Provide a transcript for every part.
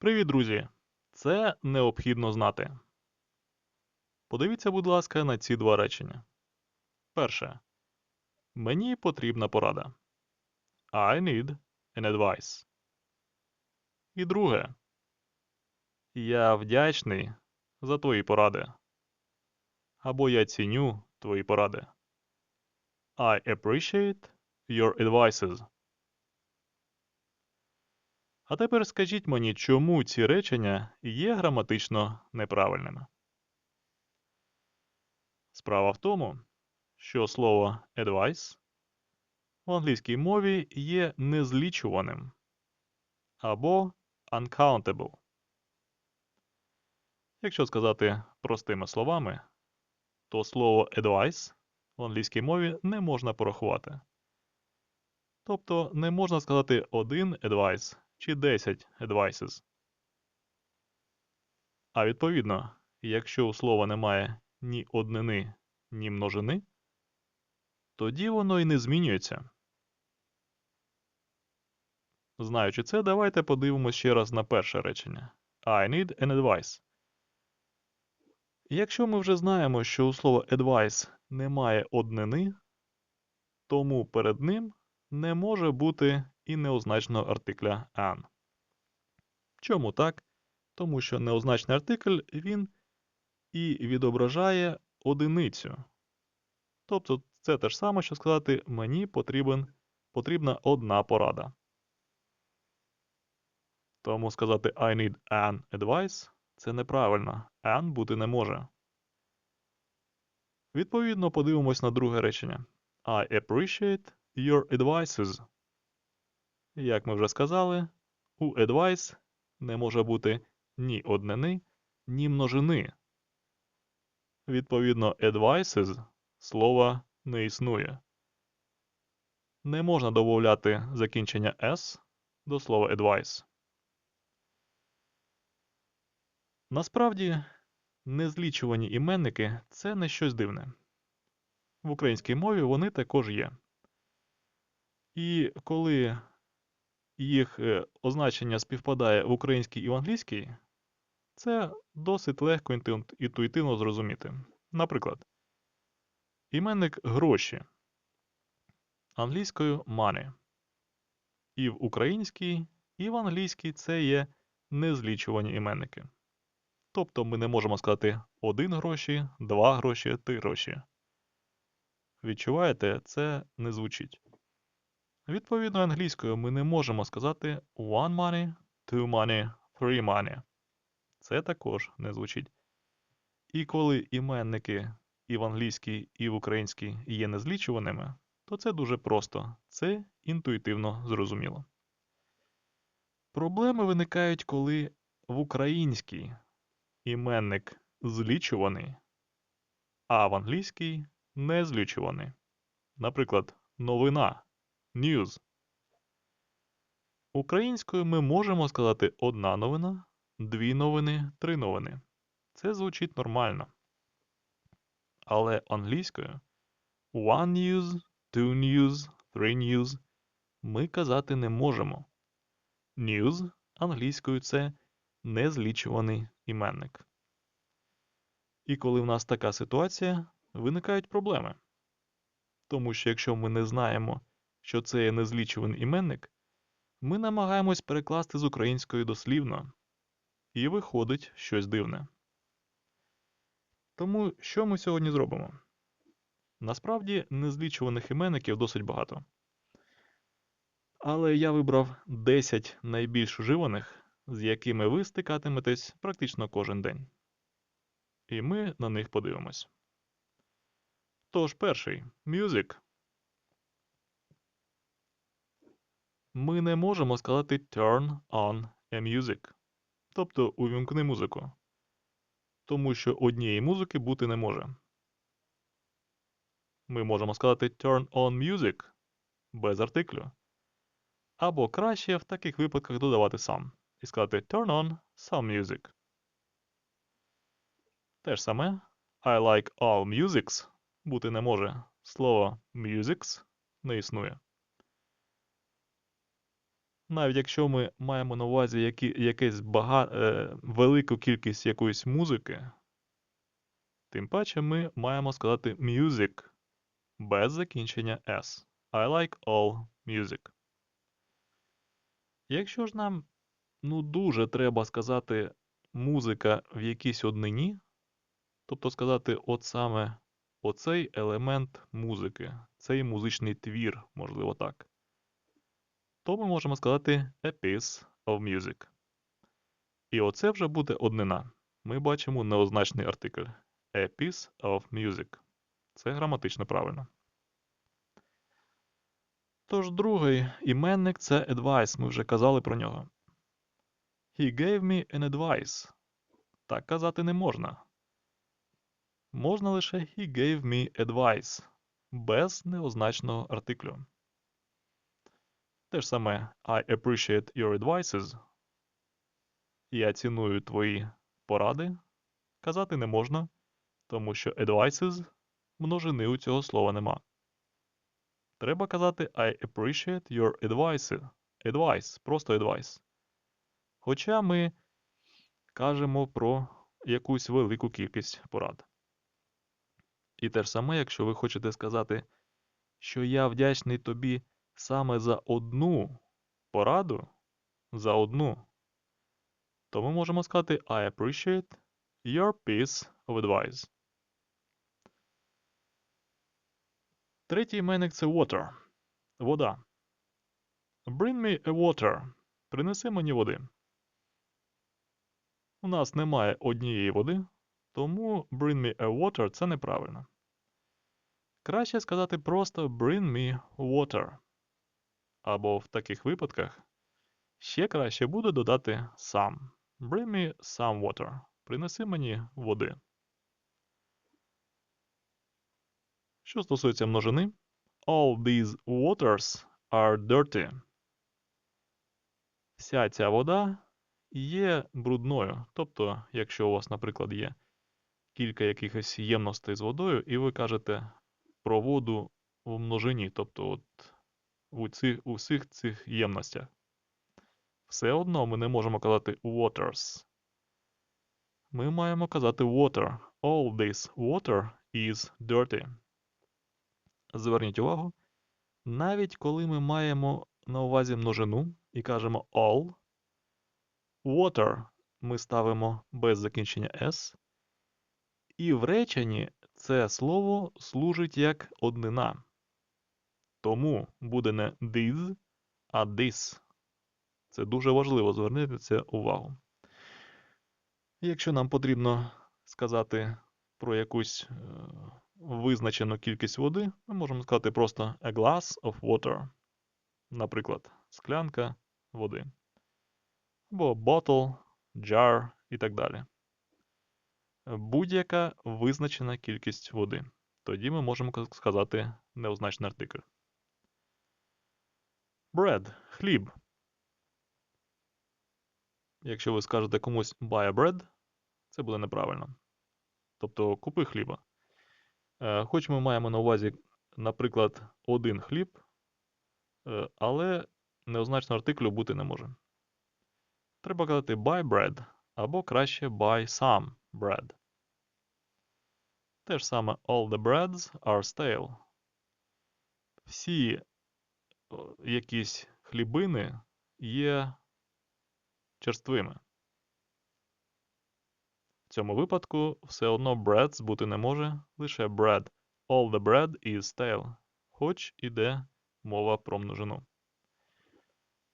Привіт, друзі! Це необхідно знати. Подивіться, будь ласка, на ці два речення. Перше. Мені потрібна порада. I need an advice. І друге. Я вдячний за твої поради. Або я ціню твої поради. I appreciate your advices. А тепер скажіть мені, чому ці речення є граматично неправильними. Справа в тому, що слово advice в англійській мові є незлічуваним або uncountable. Якщо сказати простими словами, то слово advice в англійській мові не можна порахувати. Тобто не можна сказати один advice чи 10 advices. А відповідно, якщо у слова немає ні однини, ні множини, тоді воно і не змінюється. Знаючи це, давайте подивимося ще раз на перше речення. I need an advice. Якщо ми вже знаємо, що у слова advice немає однини, тому перед ним не може бути і неозначеного артикля an. Чому так? Тому що неозначений артикль він і відображає одиницю. Тобто це те ж саме, що сказати мені потрібен, потрібна одна порада. Тому сказати I need an advice це неправильно. An бути не може. Відповідно, подивимось на друге речення. I appreciate your advices. Як ми вже сказали, у advice не може бути ні однини, ні множини. Відповідно, advices слова не існує. Не можна додати закінчення s до слова advice. Насправді, незлічувані іменники це не щось дивне. В українській мові вони також є. І коли їх е, означення співпадає в українській і в англійській, це досить легко інтуїтивно зрозуміти. Наприклад, іменник гроші англійською money. І в українській, і в англійській це є незлічувані іменники. Тобто ми не можемо сказати один гроші, два гроші, три гроші. Відчуваєте, це не звучить. Відповідно англійською ми не можемо сказати one money, two money, three money. Це також не звучить. І коли іменники і в англійській, і в українській є незлічуваними, то це дуже просто, це інтуїтивно зрозуміло. Проблеми виникають, коли в українській іменник злічуваний, а в англійській незлічуваний. Наприклад, новина news. Українською ми можемо сказати одна новина, дві новини, три новини. Це звучить нормально. Але англійською one news, two news, three news ми казати не можемо. News англійською це незлічуваний іменник. І коли в нас така ситуація, виникають проблеми. Тому що якщо ми не знаємо, що це є незлічуваний іменник, ми намагаємось перекласти з української дослівно, і виходить щось дивне. Тому що ми сьогодні зробимо? Насправді незлічуваних іменників досить багато. Але я вибрав 10 найбільш уживаних, з якими ви стикатиметесь практично кожен день. І ми на них подивимось. Тож перший music. Ми не можемо сказати turn on a music, тобто увімкни музику, тому що однієї музики бути не може. Ми можемо сказати turn on music без артиклю. Або краще в таких випадках додавати сам і сказати turn on some music. Те ж саме I like all musics бути не може. Слово musics не існує. Навіть якщо ми маємо на увазі які, якесь бага, е, велику кількість якоїсь музики, тим паче ми маємо сказати music без закінчення s. I like all music. Якщо ж нам ну дуже треба сказати музика в якійсь однині, тобто сказати от саме оцей елемент музики, цей музичний твір, можливо так, то ми можемо сказати a piece of music. І оце вже буде однина. Ми бачимо неозначний артикль a piece of music. Це граматично правильно. Тож другий іменник це advice, ми вже казали про нього. He gave me an advice. Так казати не можна. Можна лише he gave me advice без неозначного артиклю. Те ж саме I appreciate your advices. Я ціную твої поради. Казати не можна, тому що advices множини у цього слова нема. Треба казати I appreciate your advice. Advice, просто advice. Хоча ми кажемо про якусь велику кількість порад. І те ж саме, якщо ви хочете сказати, що я вдячний тобі саме за одну пораду, за одну, то ми можемо сказати I appreciate your piece of advice. Третій іменник це water. Вода. Bring me a water. Принеси мені води. У нас немає однієї води, тому bring me a water це неправильно. Краще сказати просто bring me water. Або в таких випадках ще краще буде додати some. Bring me some water. Принеси мені води. Що стосується множини, all these waters are dirty. Вся ця вода є брудною. Тобто, якщо у вас, наприклад, є кілька якихось ємностей з водою, і ви кажете про воду в множині, тобто от у цих, у всіх цих ємностях. Все одно ми не можемо казати waters. Ми маємо казати water. All this water is dirty. Зверніть увагу, навіть коли ми маємо на увазі множину і кажемо all, water ми ставимо без закінчення s, і в реченні це слово служить як однина. Тому буде не this, а this. Це дуже важливо звернути це увагу. Якщо нам потрібно сказати про якусь е, визначену кількість води, ми можемо сказати просто a glass of water. Наприклад, склянка води. Або bottle, jar і так далі. Будь-яка визначена кількість води. Тоді ми можемо сказати неозначний артикль. Bread – хліб. Якщо ви скажете комусь buy a bread, це буде неправильно. Тобто купи хліба. Е, хоч ми маємо на увазі, наприклад, один хліб, е, але неозначного артиклю бути не може. Треба казати buy bread або краще buy some bread. Те ж саме all the breads are stale. Всі якісь хлібини є черствими. В цьому випадку все одно breads бути не може, лише bread. All the bread is stale, хоч іде мова про множину.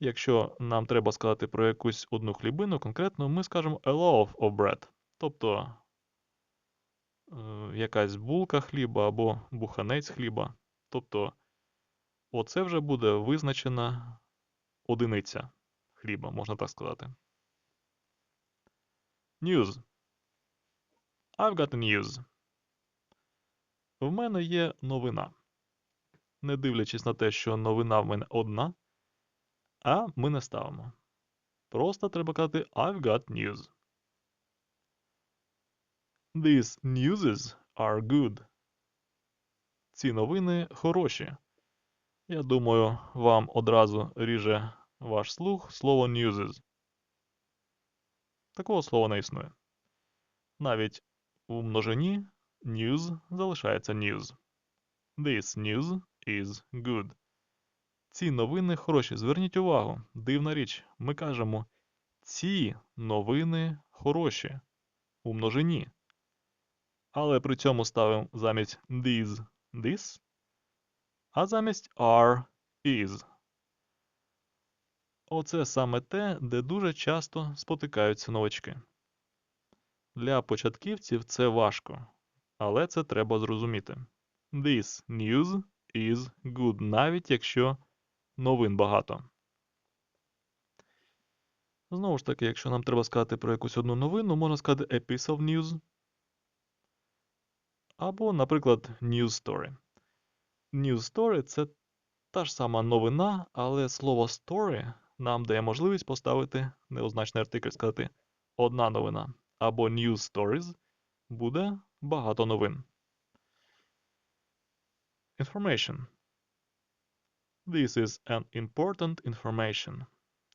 Якщо нам треба сказати про якусь одну хлібину, конкретно ми скажемо a loaf of bread, тобто е, якась булка хліба або буханець хліба. Тобто, оце вже буде визначена одиниця хліба, можна так сказати. News. I've got news. В мене є новина. Не дивлячись на те, що новина в мене одна, а ми не ставимо. Просто треба казати I've got news. These newses are good. Ці новини хороші. Я думаю, вам одразу ріже ваш слух слово newses. Такого слова не існує. Навіть у множині news залишається news. This news is good. Ці новини хороші. Зверніть увагу, дивна річ. Ми кажемо ці новини хороші у множині. Але при цьому ставимо замість these this, а замість are is. Оце саме те, де дуже часто спотикаються новачки. Для початківців це важко, але це треба зрозуміти. This news is good, навіть якщо новин багато. Знову ж таки, якщо нам треба сказати про якусь одну новину, можна сказати a piece of news. Або, наприклад, news story. News story це та ж сама новина, але слово story нам дає можливість поставити неозначний артикль, сказати одна новина. Або news stories буде багато новин. Information. This is an important information.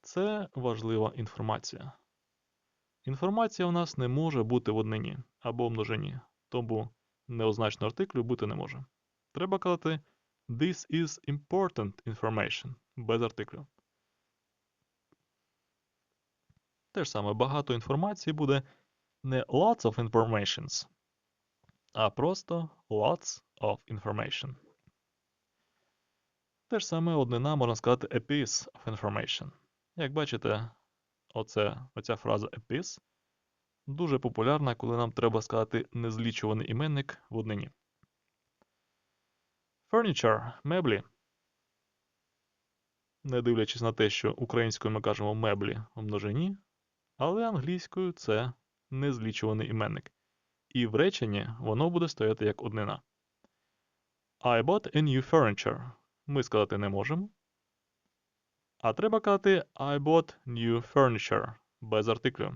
Це важлива інформація. Інформація у нас не може бути в однині або в множині, тому неозначного артиклю бути не може. Треба казати This is important information без артиклю. Те ж саме багато інформації буде не lots of informations, а просто lots of information. Те ж саме однина можна сказати a piece of information. Як бачите, оце, оця фраза a piece дуже популярна, коли нам треба сказати незлічуваний іменник в однині. Furniture – меблі. Не дивлячись на те, що українською ми кажемо меблі у множині, але англійською це незлічуваний іменник. І в реченні воно буде стояти як однина. I bought a new furniture. Ми сказати не можемо. А треба казати I bought new furniture без артиклю.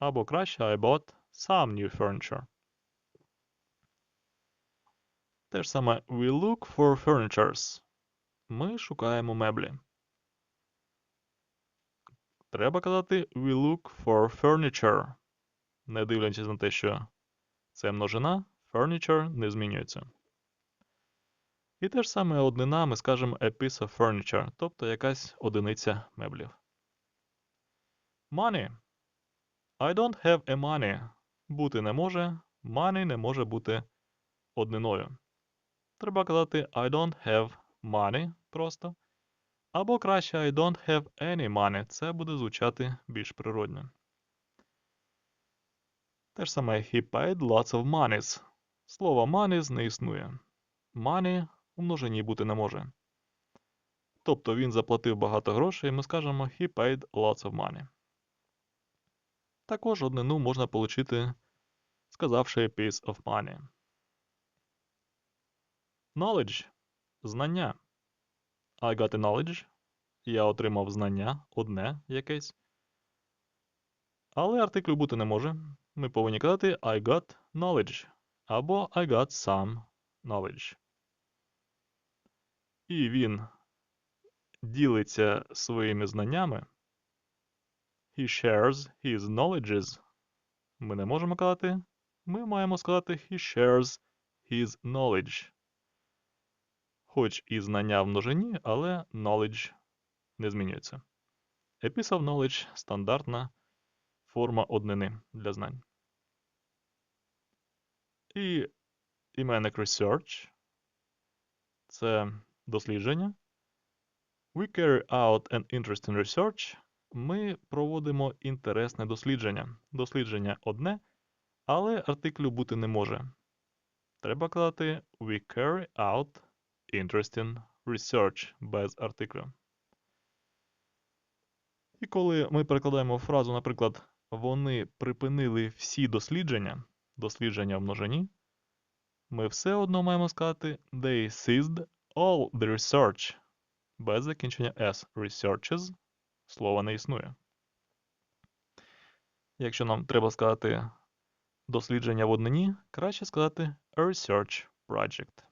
Або краще I bought some new furniture. Те ж саме We look for furnitures. Ми шукаємо меблі. Треба казати We look for furniture. Не дивлячись на те, що це множина, furniture не змінюється. І те ж саме однина ми скажемо a piece of furniture, тобто якась одиниця меблів. Money. I don't have a money. Бути не може. Money не може бути одниною. Треба казати I don't have money просто. Або краще I don't have any money. Це буде звучати більш природно. Те ж саме he paid lots of monies. Слово monies не існує. Money у множині бути не може. Тобто він заплатив багато грошей, і ми скажемо he paid lots of money. Також однину можна отримати, сказавши piece of money. Knowledge знання. I got a knowledge. Я отримав знання одне якесь. Але артиклю бути не може. Ми повинні казати I got knowledge або I got some knowledge. І він ділиться своїми знаннями. He shares his knowledges. Ми не можемо казати. Ми маємо сказати he shares his knowledge. Хоч і знання в множині, але knowledge не змінюється. Of knowledge – стандартна форма однини для знань. І іменник research – це дослідження. We carry out an interesting research. Ми проводимо інтересне дослідження. Дослідження одне, але артиклю бути не може. Треба казати We carry out interesting research без артиклю. І коли ми перекладаємо фразу, наприклад, вони припинили всі дослідження, дослідження в множині, ми все одно маємо сказати They ceased all the research. Без закінчення S researches слова не існує. Якщо нам треба сказати дослідження в однині, краще сказати research project.